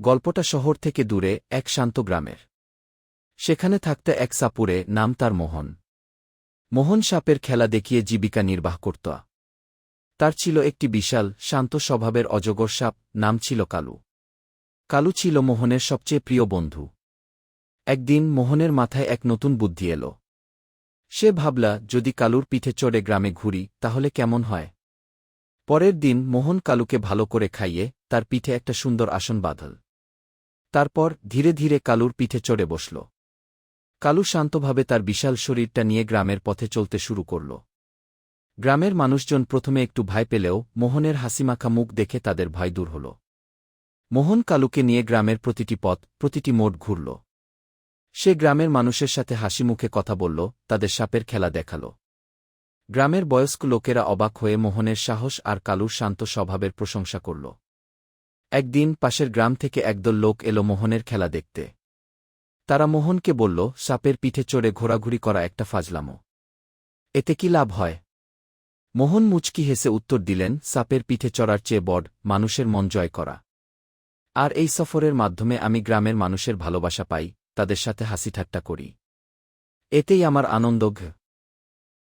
গল্পটা শহর থেকে দূরে এক শান্ত গ্রামের। সেখানে থাকতে এক সাপুরে নাম তার মোহন। মোহন সাপের খেলা দেখিয়ে জীবিকা নির্বাহ করত। তার ছিল একটি বিশাল, শান্ত স্বভাবের অজগর সাপ, নাম ছিল কালু। কালু ছিল মোহনের সবচেয়ে প্রিয় বন্ধু। একদিন মোহনের মাথায় এক নতুন বুদ্ধি এল। সে ভাবলা, যদি কালুর পিঠে চড়ে গ্রামে ঘুরি, তাহলে কেমন হয়? পরের দিন মোহন কালুকে ভালো করে খাইয়ে তার পিঠে একটা সুন্দর আসন বাঁধল। তারপর ধীরে ধীরে কালুর পিঠে চড়ে বসল। কালু শান্তভাবে তার বিশাল শরীরটা নিয়ে গ্রামের পথে চলতে শুরু করল। গ্রামের মানুষজন প্রথমে একটু ভয় পেলেও মোহনের হাসিমাখা মুখ দেখে তাদের ভয় দূর হল। মোহন কালুকে নিয়ে গ্রামের প্রতিটি পথ, প্রতিটি মোড় ঘুরল। সে গ্রামের মানুষের সাথে হাসি মুখে কথা বলল, তাদের সাপের খেলা দেখাল। গ্রামের বয়স্ক লোকেরা অবাক হয়ে মোহনের সাহস আর কালুর শান্ত স্বভাবের প্রশংসা করল। একদিন পাশের গ্রাম থেকে একদল লোক এলো মোহনের খেলা দেখতে। তারা মোহনকে বলল, সাপের পিঠে চড়ে ঘোরাঘুরি করা একটা ফাজলামো। এতে কি লাভ হয়? মোহন মুচকি হেসে উত্তর দিলেন, সাপের পিঠে চড়ার চেয়ে বড় মানুষের মন জয় করা। আর এই সফরের মাধ্যমে আমি গ্রামের মানুষের ভালোবাসা পাই, তাদের সাথে হাসি ঠাট্টা করি। এতেই আমার আনন্দ